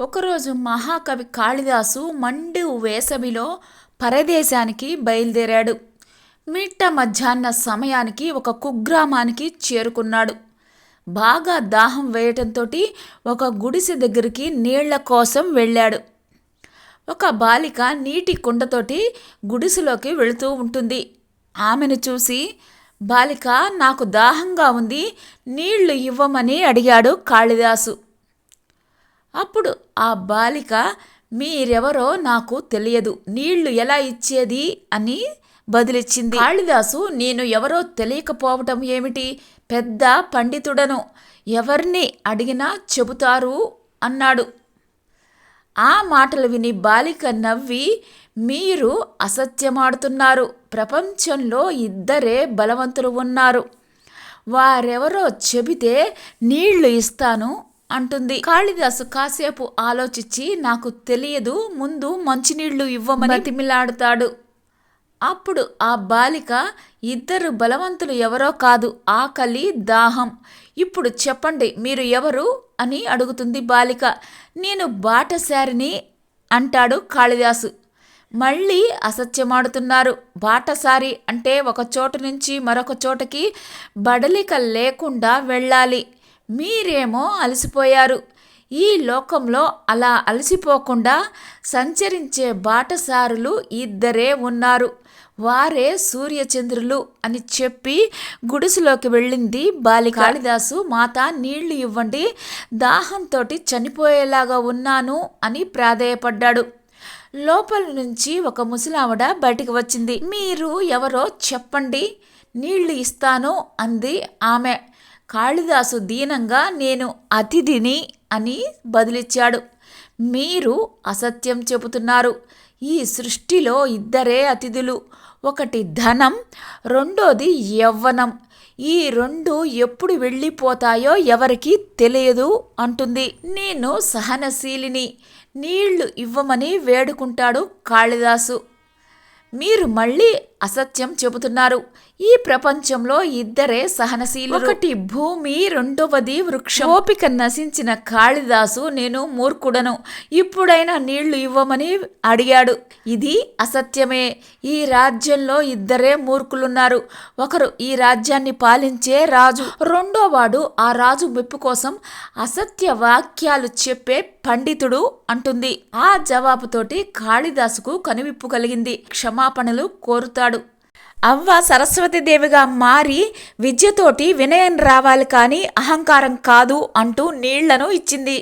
ఒకరోజు మహాకవి కాళిదాసు మండు వేసవిలో పరదేశానికి బయలుదేరాడు. మిట్ట మధ్యాహ్న సమయానికి ఒక కుగ్రామానికి చేరుకున్నాడు. బాగా దాహం వేయటంతో ఒక గుడిసె దగ్గరికి నీళ్ళ కోసం వెళ్ళాడు. ఒక బాలిక నీటి కుండతోటి గుడిసెలోకి వెళుతూ ఉంటుంది. ఆమెను చూసి బాలిక నాకు దాహంగా ఉంది నీళ్ళు ఇవ్వమని అడిగాడు కాళిదాసు. అప్పుడు ఆ బాలిక మీరెవరో నాకు తెలియదు. నీళ్ళు ఎలా ఇచ్చేది? అని బదిలిచ్చింది. కాళిదాసు నేను ఎవరో తెలియకపోవటం ఏమిటి? పెద్ద పండితుడను ఎవరిని అడిగినా చెబుతారు అన్నాడు. ఆ మాటలు విని బాలిక నవ్వి మీరు అసత్యమాడుతున్నారు. ప్రపంచంలో ఇద్దరే బలవంతులు ఉన్నారు. వారెవరో చెబితే నీళ్ళు ఇస్తాను అంటుంది. కాళిదాసు కాసేపు ఆలోచించి నాకు తెలియదు ముందు మంచినీళ్ళు ఇవ్వమని తిమిలాడుతాడు అప్పుడు ఆ బాలిక ఇద్దరు బలవంతులు ఎవరో కాదు ఆకలి దాహం. ఇప్పుడు చెప్పండి మీరు ఎవరు? అని అడుగుతుంది బాలిక. నేను బాటసారిని అంటాడు కాళిదాసు. మళ్ళీ అసత్యమాడుతున్నారు. బాటసారి అంటే ఒక చోటు నుంచి మరొక చోటకి బడలిక లేకుండా వెళ్ళాలి. మీరేమో అలసిపోయారు. ఈ లోకంలో అలా అలసిపోకుండా సంచరించే బాటసారులు ఇద్దరే ఉన్నారు. వారే సూర్యచంద్రులు అని చెప్పి గుడిసెలోకి వెళ్ళింది బాలి కాళిదాసు మాత నీళ్ళు ఇవ్వండి. దాహంతో చనిపోయేలాగా ఉన్నాను అని ప్రాధేయపడ్డాడు. లోపల నుంచి ఒక ముసలావిడ బయటికి వచ్చింది. మీరు ఎవరో చెప్పండి. నీళ్ళు ఇస్తాను అంది ఆమె. కాళిదాసు దీనంగా నేను అతిథిని అని బదిలిచ్చాడు. మీరు అసత్యం చెబుతున్నారు. ఈ సృష్టిలో ఇద్దరే అతిథులు. ఒకటి ధనం రెండోది యవ్వనం. ఈ రెండు ఎప్పుడు వెళ్ళిపోతాయో ఎవరికి తెలియదు అంటుంది. నేను సహనశీలిని. నీళ్ళు ఇవ్వమని వేడుకుంటాడు కాళిదాసు. మీరు మళ్ళీ అసత్యం చెబుతున్నారు. ఈ ప్రపంచంలో ఇద్దరే సహనశీలు ఒకటి భూమి రెండవది వృక్షం. ఓపిక నశించిన కాళిదాసు నేను మూర్ఖుడను. ఇప్పుడైనా నీళ్ళు ఇవ్వమని అడిగాడు. ఇది అసత్యమే. ఈ రాజ్యంలో ఇద్దరే మూర్ఖులున్నారు. ఒకరు ఈ రాజ్యాన్ని పాలించే రాజు. రెండో వాడు ఆ రాజు మెప్పు కోసం అసత్య వాక్యాలు చెప్పే పండితుడు అంటుంది. ఆ జవాబుతోటి కాళిదాసుకు కనువిప్పు కలిగింది. క్షమాపణలు కోరుతాడు. అవ్వ సరస్వతీదేవిగా మారి విద్యతోటి వినయం రావాలి కానీ అహంకారం కాదు అంటూ నీళ్ళను ఇచ్చింది.